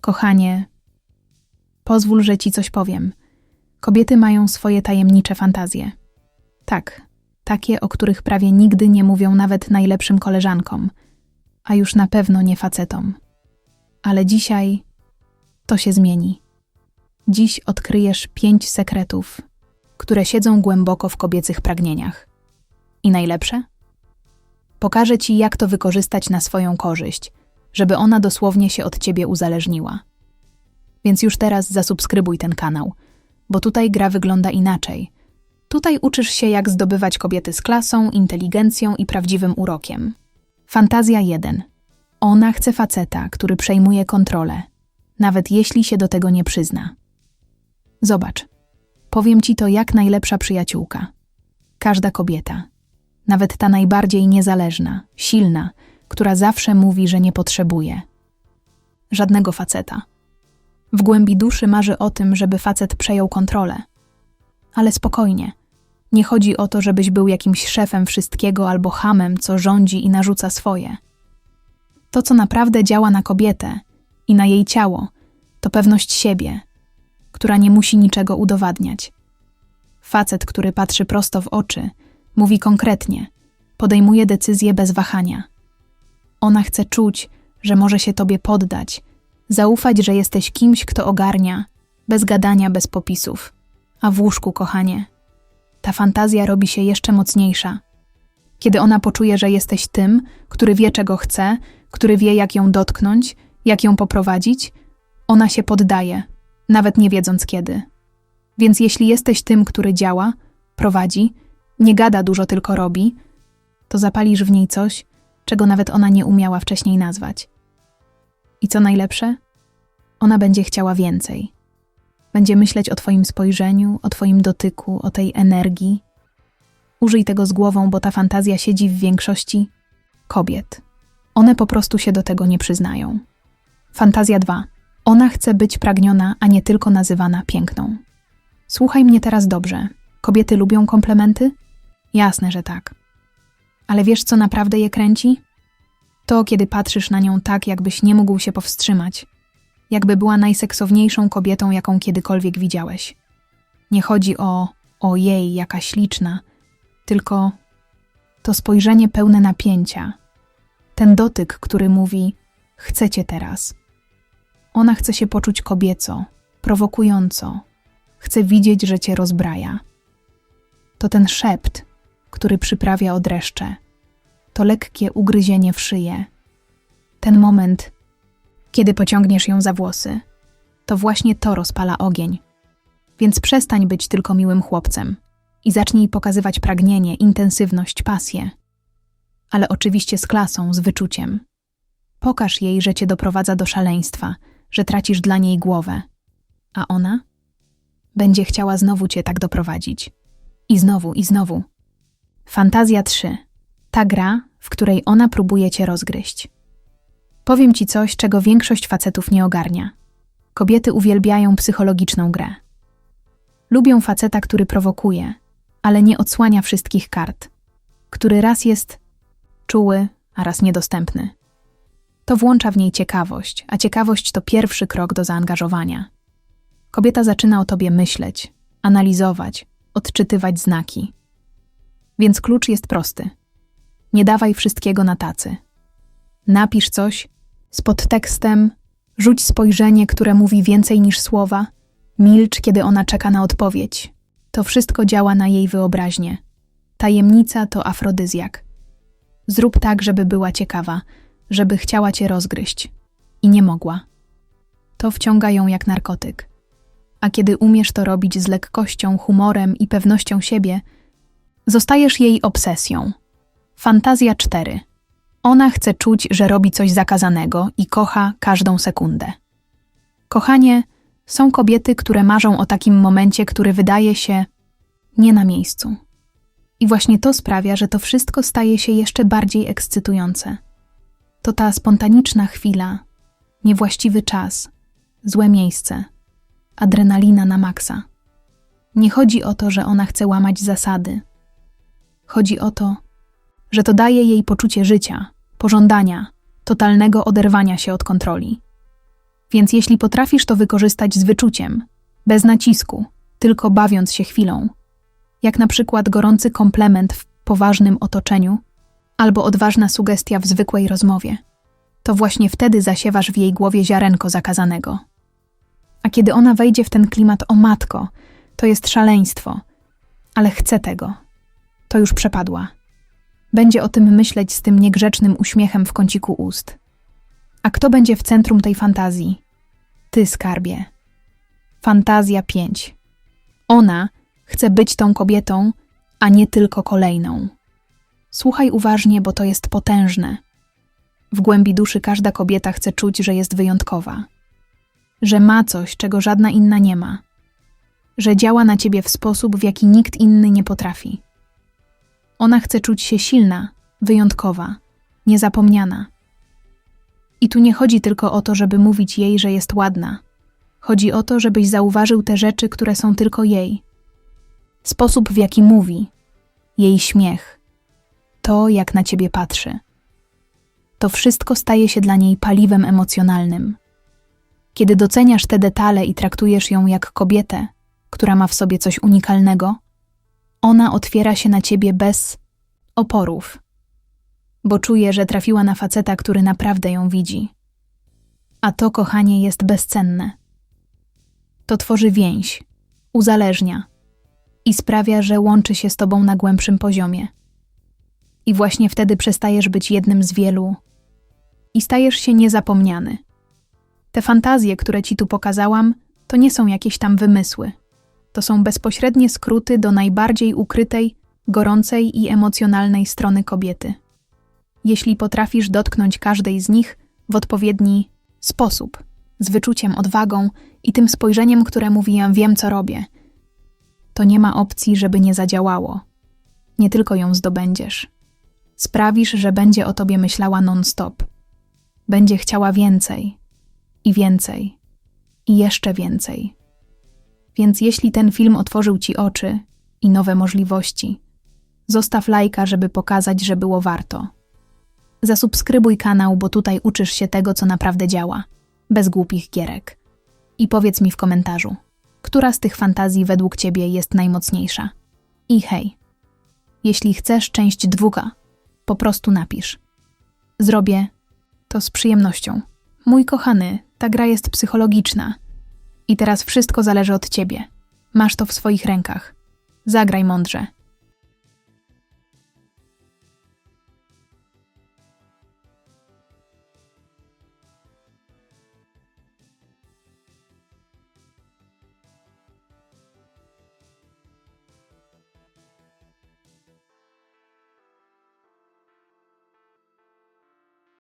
Kochanie, pozwól, że ci coś powiem. Kobiety mają swoje tajemnicze fantazje. Tak, takie, o których prawie nigdy nie mówią nawet najlepszym koleżankom, a już na pewno nie facetom. Ale dzisiaj to się zmieni. Dziś odkryjesz pięć sekretów, które siedzą głęboko w kobiecych pragnieniach. I najlepsze? Pokażę ci, jak to wykorzystać na swoją korzyść, żeby ona dosłownie się od ciebie uzależniła. Więc już teraz zasubskrybuj ten kanał, bo tutaj gra wygląda inaczej. Tutaj uczysz się, jak zdobywać kobiety z klasą, inteligencją i prawdziwym urokiem. Fantazja 1. Ona chce faceta, który przejmuje kontrolę, nawet jeśli się do tego nie przyzna. Zobacz, powiem ci to jak najlepsza przyjaciółka. Każda kobieta, nawet ta najbardziej niezależna, silna, która zawsze mówi, że nie potrzebuje. Żadnego faceta. W głębi duszy marzy o tym, żeby facet przejął kontrolę. Ale spokojnie. Nie chodzi o to, żebyś był jakimś szefem wszystkiego albo hamem, co rządzi i narzuca swoje. To, co naprawdę działa na kobietę i na jej ciało, to pewność siebie, która nie musi niczego udowadniać. Facet, który patrzy prosto w oczy, mówi konkretnie, podejmuje decyzje bez wahania. Ona chce czuć, że może się tobie poddać, zaufać, że jesteś kimś, kto ogarnia, bez gadania, bez popisów. A w łóżku, kochanie, ta fantazja robi się jeszcze mocniejsza. Kiedy ona poczuje, że jesteś tym, który wie, czego chce, który wie, jak ją dotknąć, jak ją poprowadzić, ona się poddaje, nawet nie wiedząc kiedy. Więc jeśli jesteś tym, który działa, prowadzi, nie gada dużo, tylko robi, to zapalisz w niej coś, czego nawet ona nie umiała wcześniej nazwać. I co najlepsze? Ona będzie chciała więcej. Będzie myśleć o Twoim spojrzeniu, o Twoim dotyku, o tej energii. Użyj tego z głową, bo ta fantazja siedzi w większości kobiet. One po prostu się do tego nie przyznają. Fantazja 2. Ona chce być pragniona, a nie tylko nazywana piękną. Słuchaj mnie teraz dobrze. Kobiety lubią komplementy? Jasne, że tak. Ale wiesz, co naprawdę je kręci? To, kiedy patrzysz na nią tak, jakbyś nie mógł się powstrzymać, jakby była najseksowniejszą kobietą, jaką kiedykolwiek widziałeś. Nie chodzi o o jej, jaka śliczna, tylko to spojrzenie pełne napięcia, ten dotyk, który mówi: Chcę cię teraz. Ona chce się poczuć kobieco, prowokująco, chce widzieć, że cię rozbraja. To ten szept, który przyprawia o dreszcze, to lekkie ugryzienie w szyję. Ten moment, kiedy pociągniesz ją za włosy, to właśnie to rozpala ogień. Więc przestań być tylko miłym chłopcem i zacznij pokazywać pragnienie, intensywność, pasję. Ale oczywiście z klasą, z wyczuciem. Pokaż jej, że cię doprowadza do szaleństwa, że tracisz dla niej głowę. A ona? Będzie chciała znowu cię tak doprowadzić. I znowu, i znowu. Fantazja 3. Ta gra, w której ona próbuje cię rozgryźć. Powiem ci coś, czego większość facetów nie ogarnia. Kobiety uwielbiają psychologiczną grę. Lubią faceta, który prowokuje, ale nie odsłania wszystkich kart, który raz jest czuły, a raz niedostępny. To włącza w niej ciekawość, a ciekawość to pierwszy krok do zaangażowania. Kobieta zaczyna o tobie myśleć, analizować, odczytywać znaki. Więc klucz jest prosty. Nie dawaj wszystkiego na tacy. Napisz coś z podtekstem, rzuć spojrzenie, które mówi więcej niż słowa, milcz, kiedy ona czeka na odpowiedź. To wszystko działa na jej wyobraźnię. Tajemnica to afrodyzjak. Zrób tak, żeby była ciekawa, żeby chciała cię rozgryźć. I nie mogła. To wciąga ją jak narkotyk. A kiedy umiesz to robić z lekkością, humorem i pewnością siebie, zostajesz jej obsesją. Fantazja 4. Ona chce czuć, że robi coś zakazanego i kocha każdą sekundę. Kochanie, są kobiety, które marzą o takim momencie, który wydaje się nie na miejscu. I właśnie to sprawia, że to wszystko staje się jeszcze bardziej ekscytujące. To ta spontaniczna chwila, niewłaściwy czas, złe miejsce, adrenalina na maksa. Nie chodzi o to, że ona chce łamać zasady. Chodzi o to, że to daje jej poczucie życia, pożądania, totalnego oderwania się od kontroli. Więc jeśli potrafisz to wykorzystać z wyczuciem, bez nacisku, tylko bawiąc się chwilą, jak na przykład gorący komplement w poważnym otoczeniu albo odważna sugestia w zwykłej rozmowie, to właśnie wtedy zasiewasz w jej głowie ziarenko zakazanego. A kiedy ona wejdzie w ten klimat o matko, to jest szaleństwo, ale chce tego. To już przepadła. Będzie o tym myśleć z tym niegrzecznym uśmiechem w kąciku ust. A kto będzie w centrum tej fantazji? Ty, skarbie. Fantazja 5. Ona chce być tą kobietą, a nie tylko kolejną. Słuchaj uważnie, bo to jest potężne. W głębi duszy każda kobieta chce czuć, że jest wyjątkowa, że ma coś, czego żadna inna nie ma, że działa na ciebie w sposób, w jaki nikt inny nie potrafi. Ona chce czuć się silna, wyjątkowa, niezapomniana. I tu nie chodzi tylko o to, żeby mówić jej, że jest ładna. Chodzi o to, żebyś zauważył te rzeczy, które są tylko jej. Sposób, w jaki mówi, jej śmiech, to, jak na ciebie patrzy. To wszystko staje się dla niej paliwem emocjonalnym. Kiedy doceniasz te detale i traktujesz ją jak kobietę, która ma w sobie coś unikalnego, ona otwiera się na ciebie bez oporów, bo czuje, że trafiła na faceta, który naprawdę ją widzi. A to kochanie jest bezcenne. To tworzy więź, uzależnia i sprawia, że łączy się z tobą na głębszym poziomie. I właśnie wtedy przestajesz być jednym z wielu i stajesz się niezapomniany. Te fantazje, które ci tu pokazałam, to nie są jakieś tam wymysły. To są bezpośrednie skróty do najbardziej ukrytej, gorącej i emocjonalnej strony kobiety. Jeśli potrafisz dotknąć każdej z nich w odpowiedni sposób, z wyczuciem, odwagą i tym spojrzeniem, które mówi ja wiem, co robię, to nie ma opcji, żeby nie zadziałało. Nie tylko ją zdobędziesz. Sprawisz, że będzie o tobie myślała non-stop. Będzie chciała więcej i więcej i jeszcze więcej. Więc jeśli ten film otworzył ci oczy i nowe możliwości, zostaw lajka, żeby pokazać, że było warto. Zasubskrybuj kanał, bo tutaj uczysz się tego, co naprawdę działa, bez głupich gierek. I powiedz mi w komentarzu, która z tych fantazji według ciebie jest najmocniejsza. I hej, jeśli chcesz część dwuga, po prostu napisz. Zrobię to z przyjemnością. Mój kochany, ta gra jest psychologiczna. I teraz wszystko zależy od ciebie. Masz to w swoich rękach. Zagraj mądrze.